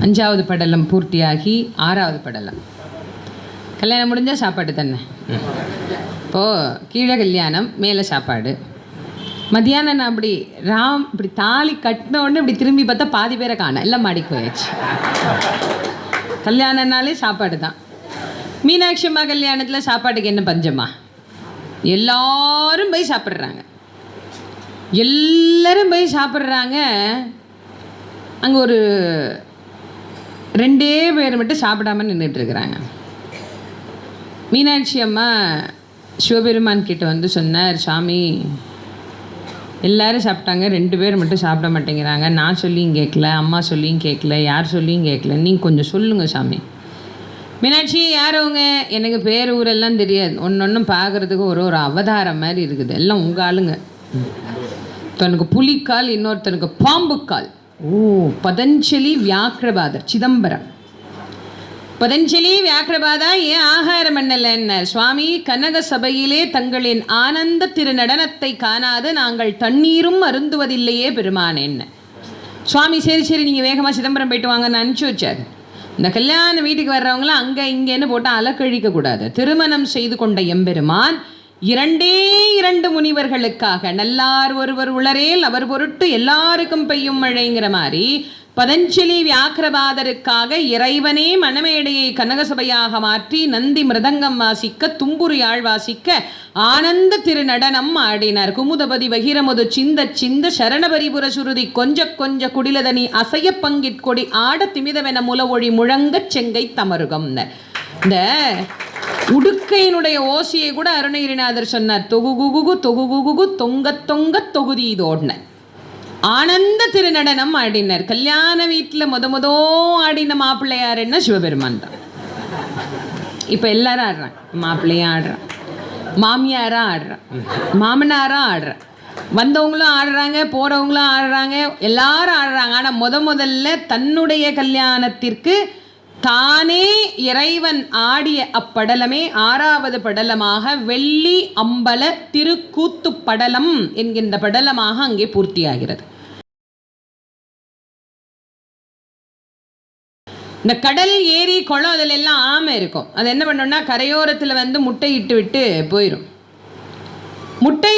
அஞ்சாவது படலம் பூர்த்தியாகி ஆறாவது படலம். கல்யாணம் முடிஞ்சால் சாப்பாடு தானே? இப்போது கீழே கல்யாணம் மேலே சாப்பாடு. மத்தியானம் நான் அப்படி ராம் இப்படி தாலி கட்டின உடனே இப்படி திரும்பி பார்த்தா பாதி பேரை காணோம். எல்லாம் மாடிக்கு போயாச்சு. கல்யாணம்னாலே சாப்பாடு தான். மீனாட்சி அம்மா கல்யாணத்தில் சாப்பாட்டுக்கு என்ன பஞ்சமா? எல்லாரும் போய் சாப்பிட்றாங்க. எல்லாரும் போய் சாப்பிட்றாங்க. அங்கே ஒரு ரெண்டே பேர் மட்டும் சாப்பிடாம நின்றுட்டு இருக்கிறாங்க. மீனாட்சி அம்மா சிவபெருமான் கிட்ட வந்து சொன்னார் சாமி எல்லாரும் சாப்பிட்டாங்க ரெண்டு பேர் மட்டும் சாப்பிட மாட்டேங்கிறாங்க. நான் சொல்லியும் கேட்கல அம்மா சொல்லியும் கேட்கல யார் சொல்லியும் கேட்கல. நீங்கள் கொஞ்சம் சொல்லுங்கள் சாமி. மீனாட்சி யார் அவங்க? எனக்கு பேர் ஊரெல்லாம் தெரியாது. ஒன்று ஒன்றும் பார்க்குறதுக்கு ஒரு ஒரு அவதாரம் மாதிரி இருக்குது. எல்லாம் உங்கள் ஆளுங்க. தனக்கு புலிக்கால் இன்னொருத்தனுக்கு பாம்புக்கால். ஓ பதஞ்சலி வியாக்கிரபாதர் சிதம்பரம். பதஞ்சலி வியாக்கிரபாதா ஏன் ஆகாரம் என்ன? சுவாமி கனக சபையிலே தங்களின் ஆனந்த திருநடனத்தை காணாது நாங்கள் தண்ணீரும் அருந்துவதில்லையே பெருமானேன்னு சுவாமி சரி சரி நீங்கள் வேகமாக சிதம்பரம் போயிட்டு வாங்கன்னு அனுப்பிச்சி வச்சார். இந்த கல்யாண வீட்டுக்கு வர்றவங்களாம் அங்கே இங்கேன்னு போட்டு அலக்கழிக்கக்கூடாது திருமணம் செய்து கொண்ட எம்பெருமான் இரண்டே இரண்டு முனிவர்களுக்காக நல்லார் ஒருவர் உளரேல் அவர் பொருட்டு எல்லாருக்கும் பெய்யும் மழைங்கிற மாதிரி பதஞ்சலி வியாக்கிரபாதருக்காக இறைவனே மணமேடையை கனகசபையாக மாற்றி நந்தி மிருதங்கம் வாசிக்க தும்புரு யாழ் வாசிக்க ஆனந்த திருநடனம் ஆடினார். குமுதபதி வகிரமுது சிந்த சிந்த சரணபரிபுர சுருதி கொஞ்ச கொஞ்ச குடிலதனி அசைய பங்கிற்கொடி ஆட திமிதவென முலவொழி முழங்கச் செங்கை தமருகம் இந்த உடுக்கையினுடைய ஓசையை கூட அருணகிரிநாதர் சொன்னார். தொகுகுகுகு தொகுகுகுகு தொங்க தொங்க தொகுதி இதோடினார் ஆனந்த திருநடனம் ஆடினர். கல்யாண வீட்டில் முத முதோ ஆடின மாப்பிள்ளையாருன்னா? சிவபெருமான் தான். இப்போ எல்லாரும் ஆடுறான் மாப்பிள்ளையும் ஆடுறான். மாமியாரா ஆடுறான். மாமனாரா ஆடுறான். வந்தவங்களும் ஆடுறாங்க போகிறவங்களும் ஆடுறாங்க எல்லாரும் ஆடுறாங்க. ஆனால் முத முதல்ல தன்னுடைய கல்யாணத்திற்கு தானே இறைவன் ஆடிய அப்படலமே ஆறாவது படலமாக வெள்ளி அம்பல திருக்கூத்து படலம் என்கின்ற படலமாக அங்கே பூர்த்தியாகிறது. இந்த கடல் ஏரி குளம் அதில் எல்லாம் ஆமை இருக்கும். அது என்ன பண்ணோம்னா கரையோரத்தில் வந்து முட்டையிட்டு விட்டு போயிடும்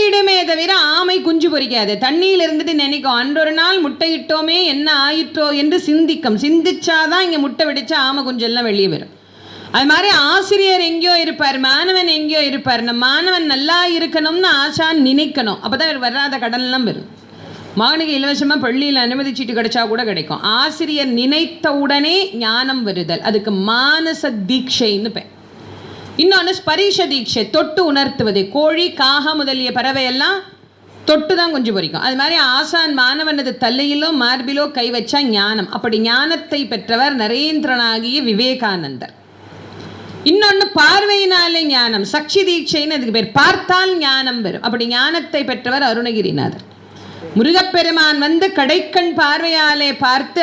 முட்டையிடுமே தவிர ஆமை குஞ்சு பொறிக்காது. தண்ணியில் இருந்துட்டு நினைக்கும் அன்றொரு நாள் முட்டையிட்டோமே என்ன ஆயிற்றோ என்று சிந்திக்கும். சிந்திச்சாதான் இங்கே முட்டை வெடிச்சா ஆமை குஞ்செல்லாம் வெளியே வரும். அது மாதிரி ஆசிரியர் எங்கேயோ இருப்பார் மாணவன் எங்கேயோ இருப்பார். நம்ம மாணவன் நல்லா இருக்கணும்னு ஆசான் நினைக்கணும். அப்போ தான் இவர் வராத கடன்லாம் வரும் மகனுக்கு இலவசமாக பள்ளியில் அனுமதி சீட்டு கிடைச்சா கூட கிடைக்கும். ஆசிரியர் நினைத்த உடனே ஞானம் வருதல். அதுக்கு மானச தீட்சைன்னு பேர் இன்னொன்று ஸ்பரிஷ தீட்சை தொட்டு உணர்த்துவது. கோழி காகா முதலிய பறவையெல்லாம் தொட்டு தான் கொஞ்சம் பொறிக்கும். அது மாதிரி ஆசான் மாணவனது தலையிலோ மார்பிலோ கை வச்சா ஞானம். அப்படி ஞானத்தை பெற்றவர் நரேந்திரனாகிய விவேகானந்தர். இன்னொன்று பார்வையினாலே ஞானம். சக்ஷி தீட்சைன்னு அதுக்கு பேர். பார்த்தால் ஞானம் பெறும் அப்படி ஞானத்தை பெற்றவர் அருணகிரிநாதர். முருகப்பெருமான் வந்து கடைக்கண் பார்வையாலே பார்த்து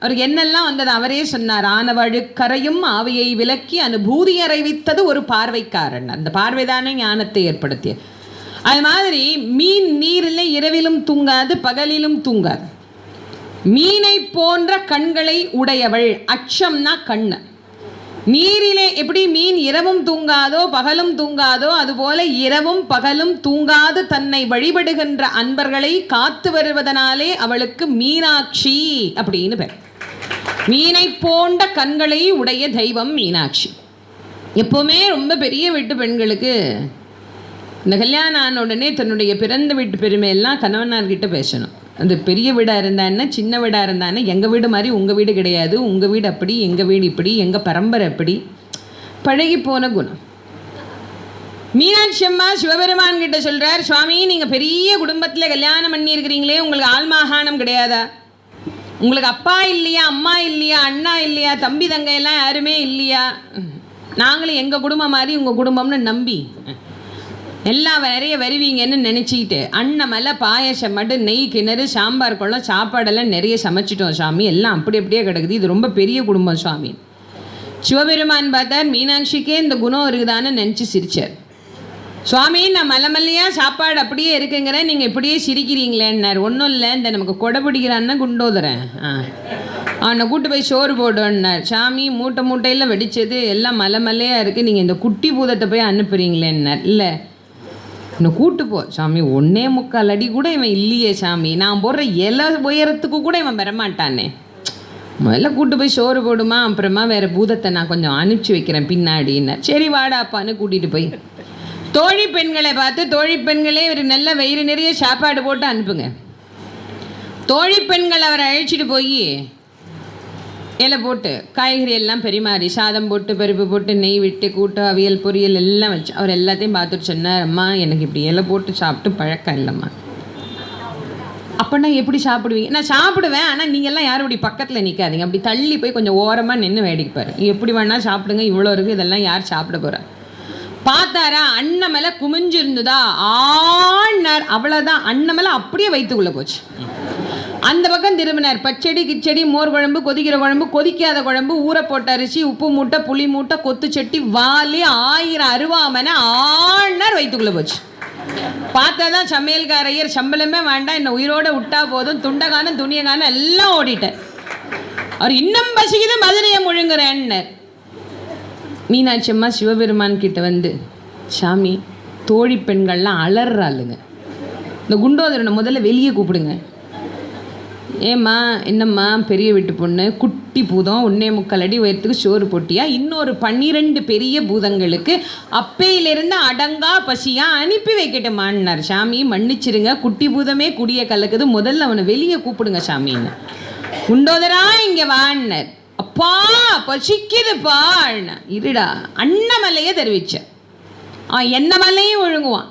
அவருக்கு என்னெல்லாம் வந்தது? அவரே சொன்னார் ஆனவழுக்கரையும் ஆவியை விலக்கி அனுபூதி அறிவித்தது ஒரு பார்வைக்காரன். அந்த பார்வைதானே ஞானத்தை ஏற்படுத்திய அது மாதிரி மீன் நீரில் இரவிலும் தூங்காது பகலிலும் தூங்காது. மீனை போன்ற கண்களை உடையவள் அச்சம்னா கண்ணு. நீரிலே எப்படி மீன் இரவும் தூங்காதோ பகலும் தூங்காதோ அதுபோல இரவும் பகலும் தூங்காது தன்னை வழிபடுகின்ற அன்பர்களை காத்து வருவதனாலே அவளுக்கு மீனாட்சி அப்படின்னு பேர். மீனை போன்ற கண்களை உடைய தெய்வம் மீனாட்சி. எப்போவுமே ரொம்ப பெரிய வீட்டு பெண்களுக்கு இந்த கல்யாணம் ஆன உடனே தன்னுடைய பிறந்த வீட்டு பெருமையெல்லாம் கணவனார்கிட்ட பேசணும். அந்த பெரிய வீடாக இருந்தான்னு சின்ன வீடாக இருந்தான்னு எங்கள் வீடு மாதிரி உங்கள் வீடு கிடையாது உங்கள் வீடு அப்படி எங்கள் வீடு இப்படி எங்கள் பரம்பரை அப்படி பழகி போன குணம். மீனாட்சி அம்மா சிவபெருமான் கிட்ட சொல்கிறார் சுவாமி நீங்கள் பெரிய குடும்பத்தில் கல்யாணம் பண்ணியிருக்கிறீங்களே உங்களுக்கு ஆள்மாகாணம் கிடையாதா? உங்களுக்கு அப்பா இல்லையா அம்மா இல்லையா அண்ணா இல்லையா தம்பி தங்கையெல்லாம் யாருமே இல்லையா? நாங்களும் எங்கள் குடும்பம் மாதிரி உங்கள் குடும்பம்னு நம்பி. எல்லாம் நிறைய வருவீங்கன்னு நினச்சிக்கிட்டு அன்னமலை பாயசம் மட்டும் நெய் கிணறு சாம்பார் குளம் சாப்பாடெல்லாம் நிறைய சமைச்சிட்டோம் சாமி. எல்லாம் அப்படி அப்படியே கிடக்குது. இது ரொம்ப பெரிய குடும்பம் சுவாமி சிவபெருமான் பார்த்தார் மீனாட்சிக்கே இந்த குணம் இருக்குதான்னு நினச்சி சிரிச்சார். சுவாமி நான் மலமல்லையாக சாப்பாடு அப்படியே இருக்குங்கிறேன். நீங்கள் இப்படியே சிரிக்கிறீங்களேன்னார். ஒன்றும் இல்லை இந்த நமக்கு கொடை பிடிக்கிறான்னா குண்டோதரேன் ஆ. அவனை கூட்டு போய் சோறு போடுன்னார் சாமி மூட்டை மூட்டையில் வெடிச்சது எல்லாம் மலை மலையாக இருக்குது நீங்கள் இந்த குட்டி பூதத்தை போய் அனுப்புறீங்களேன்னார். இல்லை. இன்னும் கூட்டு போ. சாமி ஒன்னே முக்கால் அடி கூட இவன் இல்லையே சாமி. நான் போடுற இலை உயரத்துக்கு கூட இவன் வரமாட்டானே. முதல்ல கூட்டு போய் சோறு போடுமா அப்புறமா வேறு பூதத்தை நான் கொஞ்சம் அனுப்பிச்சி வைக்கிறேன் பின்னாடின்னு. சரி வாடாப்பான்னு கூட்டிகிட்டு போய். தோழி பெண்களை பார்த்து தோழி பெண்களே ஒரு நல்ல வயிறு நிறைய சாப்பாடு போட்டு அனுப்புங்க. தோழி பெண்கள் அவரை அழைச்சிட்டு போய் இலை போட்டு காய்கறி எல்லாம் பெரிமாறி சாதம் போட்டு பருப்பு போட்டு நெய் விட்டு கூட்டு அவியல் பொரியல் எல்லாம் வச்சு அவர் எல்லாத்தையும் பார்த்துட்டு சொன்னார் அம்மா எனக்கு இப்படி இலை போட்டு சாப்பிட்டு பழக்கம் இல்லைம்மா. அப்போனா எப்படி சாப்பிடுவீங்க? நான் சாப்பிடுவேன் ஆனால் நீங்கள்லாம் யாரும் இப்படி பக்கத்தில் நிற்காதீங்க அப்படி தள்ளி போய் கொஞ்சம் ஓரமாக நின்று வேடிக்கை பாரு எப்படி வேணால் சாப்பிடுங்க இவ்வளோ இருக்குது இதெல்லாம் யார் சாப்பிட போகிறா பார்த்தாரா? அண்ணன் மேலே குமிஞ்சிருந்ததா? ஆனார் அவ்வளோதான் அண்ணன் மேலே அப்படியே வைத்துக்குள்ளே போச்சு. அந்த பக்கம் திரும்பினார். பச்சடி கிச்சடி மோர் குழம்பு கொதிக்கிற குழம்பு கொதிக்காத குழம்பு ஊற போட்ட அரிசி உப்பு மூட்டை புளி மூட்டை கொத்து செட்டி வாலி ஆயிரம் அருவாமனை ஆனார் வைத்துக்குள்ளே போச்சு. பார்த்தா தான் சமையல்காரையர் சம்பளமே வேண்டாம். என்னை உயிரோட விட்டா போதும். துண்டகானம் துணியகானம் எல்லாம் ஓடிட்டேன். அவர் இன்னும் பசிக்குது மதுரையை முழுங்குறேன்னார். மீனாட்சி அம்மா சிவபெருமான் கிட்ட வந்து சாமி தோழி பெண்கள்லாம் அலறாளுங்க. இந்த குண்டோதரனை முதல்ல வெளியே கூப்பிடுங்க. ஏம்மா என்னம்மா பெரிய வீட்டு பொண்ணு குட்டி பூதம் ஒன்னே முக்கால் அடி உயரத்துக்கு சோறு போட்டியா? இன்னொரு பன்னிரெண்டு பெரிய பூதங்களுக்கு அப்பையிலிருந்து அடங்கா பசியா? அனுப்பி வைக்கட்டுமான்னார். சாமி மன்னிச்சிருங்க. குட்டி பூதமே குடிய கலக்குது. முதல்ல அவனை வெளியே கூப்பிடுங்க சாமின்னு குண்டோதரா இங்கே வான்னார். அப்பா பசிக்குதுப்பா இருடா அன்னமலையை தெரிவிச்ச. அவன் என்ன மலையும் ஒழுங்குவான்.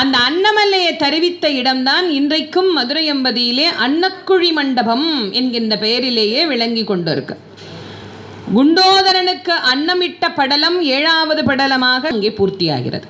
அந்த அன்னமலையை தருவித்த இடம்தான் இன்றைக்கும் மதுரை எம்பதியிலே அன்னக்குழி மண்டபம் என்கின்ற பெயரிலேயே விளங்கி கொண்டிருக்கு. குண்டோதரனுக்கு அன்னமிட்ட படலம் ஏழாவது படலமாக அங்கே பூர்த்தியாகிறது.